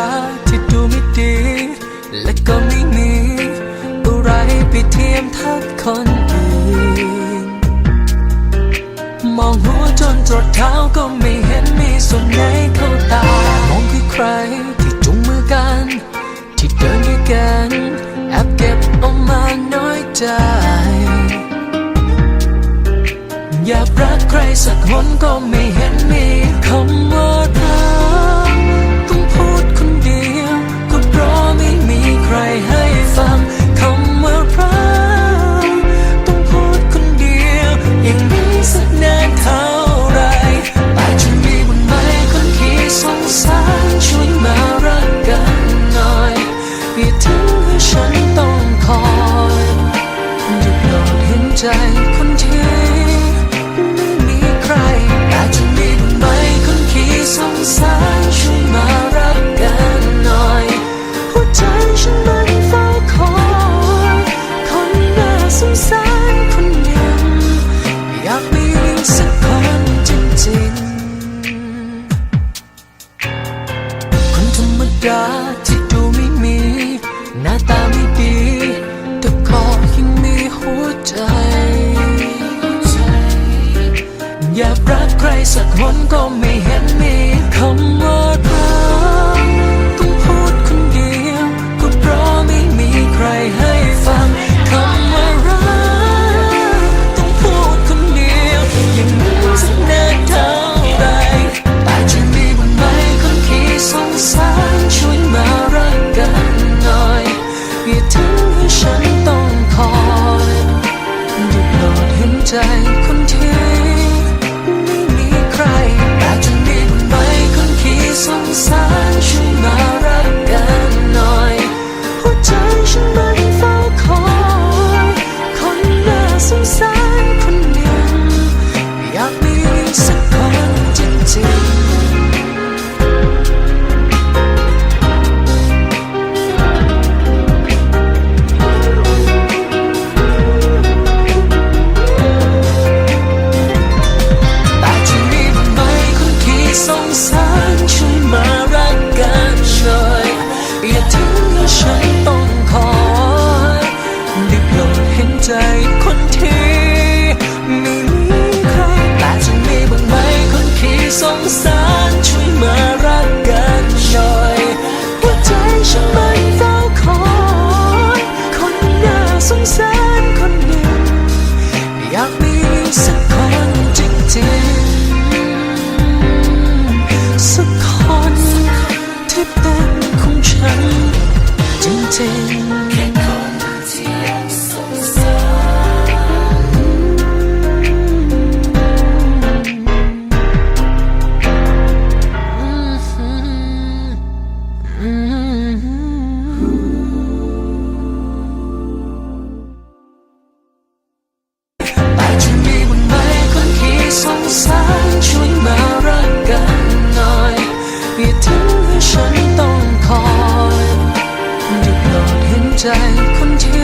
าที่ดูไม่ดี และก็ไม่มีอะไรไปเทียมทักคนอื่น มองหัวจนตรดเท้าก็ไม่เห็นมีส่วนไหนเข้าตา มองคือใครที่จุงมือกัน ที่เดินด้วยกันแอบเก็บออกมาน้อยใจ อยากรักใครสักคนก็ไม่เห็นมีคำ ดาที่ดูไม่มี หน้าตาไม่ดี แต่ขอยังมีหัวใจ อย่ารักใครสักคนก็ไม่เห็นมีคำ 在 ของฉัน จริงๆ ใจคนที่